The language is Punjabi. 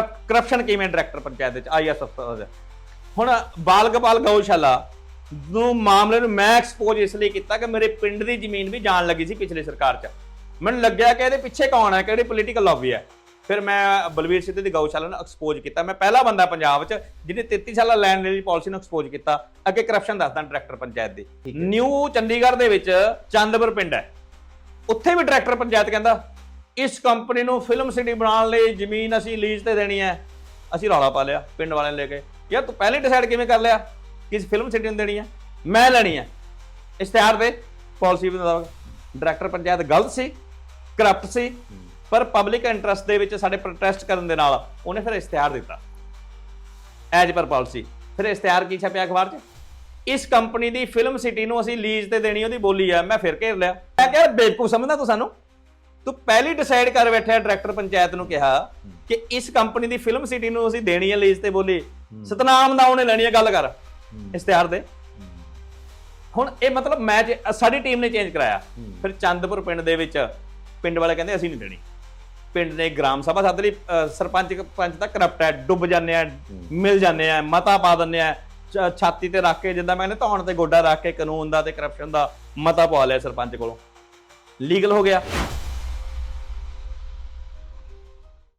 ਕਰਪਸ਼ਨ ਕਿਵੇਂ ਡਾਇਰੈਕਟਰ ਪੰਚਾਇਤ ਵਿੱਚ? ਆਈਐਸ ਅਫਸਰ ਹੁਣ ਬਾਲ ਗੋਪਾਲ ਗਊਸ਼ਾਲਾ ਨੂੰ ਮਾਮਲੇ ਨੂੰ ਮੈਂ ਐਕਸਪੋਜ਼ ਇਸ ਲਈ ਕੀਤਾ ਕਿ ਮੇਰੇ ਪਿੰਡ ਦੀ ਜ਼ਮੀਨ ਵੀ ਜਾਣ ਲੱਗੀ ਸੀ ਪਿਛਲੀ ਸਰਕਾਰ 'ਚ। ਮੈਨੂੰ ਲੱਗਿਆ ਕਿ ਇਹਦੇ ਪਿੱਛੇ ਕੌਣ ਹੈ ਕਿਹੜੀ ਪੋਲੀਟੀਕਲ ਲੌਬੀ ਹੈ। ਫਿਰ ਮੈਂ ਬਲਵੀਰ ਸਿੱਧੂ ਦੀ ਗਊਸ਼ਾਲਾ ਨੂੰ ਐਕਸਪੋਜ਼ ਕੀਤਾ। ਮੈਂ ਪਹਿਲਾ ਬੰਦਾ ਪੰਜਾਬ 'ਚ ਜਿਹਨੇ 33 ਸਾਲਾ ਲੈਂਡ ਲੀਜ਼ ਪਾਲਿਸੀ ਨੂੰ ਐਕਸਪੋਜ਼ ਕੀਤਾ। ਅੱਗੇ ਕਰਪਸ਼ਨ ਦੱਸਦਾ ਡਾਇਰੈਕਟਰ ਪੰਚਾਇਤ ਦੀ। ਨਿਊ ਚੰਡੀਗੜ੍ਹ ਦੇ ਵਿੱਚ ਚੰਦਪੁਰ ਪਿੰਡ ਹੈ। ਉੱਥੇ ਵੀ ਡਾਇਰੈਕਟਰ ਪੰਚਾਇਤ ਕਹਿੰਦਾ। ਇਸ ਕੰਪਨੀ ਨੂੰ ਫਿਲਮ ਸਿਟੀ ਬਣਾਉਣ ਲਈ ਜ਼ਮੀਨ ਅਸੀਂ ਲੀਜ਼ ਤੇ ਦੇਣੀ ਹੈ। ਅਸੀਂ ਰੌਲਾ ਪਾ ਲਿਆ ਪਿੰਡ ਵਾਲਿਆਂ ਨੇ ਲੈ ਕੇ। ਯਾਰ ਤੂੰ ਪਹਿਲੇ ਡਿਸਾਈਡ ਕਿਵੇਂ ਕਰ ਲਿਆ ਕਿ ਇਸ ਫਿਲਮ ਸਿਟੀ ਨੂੰ ਦੇਣੀ ਹੈ? ਮੈਂ ਲੈਣੀ ਹੈ। ਇਸ਼ਤਿਹਾਰ ਦੇ ਪਾਲਿਸੀ ਮੁਤਾਬਕ ਡਾਇਰੈਕਟਰ ਪੰਚਾਇਤ ਗਲਤ ਸੀ ਕਰਪਟ ਸੀ, ਪਰ ਪਬਲਿਕ ਇੰਟਰਸਟ ਦੇ ਵਿੱਚ ਸਾਡੇ ਪ੍ਰੋਟੈਸਟ ਕਰਨ ਦੇ ਨਾਲ ਉਹਨੇ ਫਿਰ ਇਸ਼ਤਿਹਾਰ ਦਿੱਤਾ। As per policy. ਫਿਰ ਇਸ਼ਤਿਹਾਰ ਕੀ ਛਪਿਆ ਅਖਬਾਰ 'ਚ? ਇਸ ਕੰਪਨੀ ਦੀ ਫਿਲਮ ਸਿਟੀ ਨੂੰ ਅਸੀਂ ਲੀਜ਼ ਤੇ ਦੇਣੀ, ਉਹਦੀ ਬੋਲੀ ਆ ਮੈਂ ਫਿਰ ਘੇਰ ਲਿਆ। ਮੈਂ ਕਿਹਾ ਬੇਵਕੂਫ ਸਮਝਦਾ ਤੂੰ ਸਾਨੂੰ? ਤੂੰ ਪਹਿਲੀ ਡਿਸਾਈਡ ਕਰ ਬੈਠਿਆ ਡਾਇਰੈਕਟਰ ਪੰਚਾਇਤ ਨੂੰ ਕਿਹਾ ਕਿ ਇਸ ਕੰਪਨੀ ਦੀ ਫਿਲਮ ਸਿਟੀ ਨੂੰ ਅਸੀਂ ਦੇਣੀ ਹੈ ਲੀਜ਼ ਤੇ ਬੋਲੀ। ਸਤਨਾਮ ਦਾ ਉਹਨੇ ਲੈਣੀ ਹੈ ਗੱਲ ਕਰ। ਇਸ਼ਤਿਹਾਰ ਦੇ। ਹੁਣ ਇਹ ਮਤਲਬ ਮੈਚ ਸਾਡੀ ਟੀਮ ਨੇ ਚੇਂਜ ਕਰਾਇਆ। ਫਿਰ ਚੰਦਪੁਰ ਪਿੰਡ ਦੇ ਵਿੱਚ ਪਿੰਡ ਵਾਲੇ ਕਹਿੰਦੇ ਅਸੀਂ ਨਹੀਂ ਦੇਣੀ। ਪਿੰਡ ਨੇ ਗ੍ਰਾਮ ਸਭਾ ਸੱਦ ਲਈ ਸਰਪੰਚ ਪੰਚ ਤਾਂ ਕਰਪਟ ਹੈ ਡੁੱਬ ਜਾਂਦੇ ਆ ਮਿਲ ਜਾਂਦੇ ਆ ਮਤਾ ਪਾ ਦਿੰਦੇ ਆ ਛਾਤੀ ਤੇ ਰੱਖ ਕੇ ਜਿੱਦਾਂ ਮੈਂ ਕਹਿੰਦਾ ਧੌਣ ਤੇ ਗੋਡਾ ਰੱਖ ਕੇ ਕਾਨੂੰਨ ਦਾ ਤੇ ਕਰਪਸ਼ਨ ਦਾ ਮਤਾ ਪਵਾ ਲਿਆ ਸਰਪੰਚ ਕੋਲੋਂ। ਲੀਗਲ ਹੋ ਗਿਆ।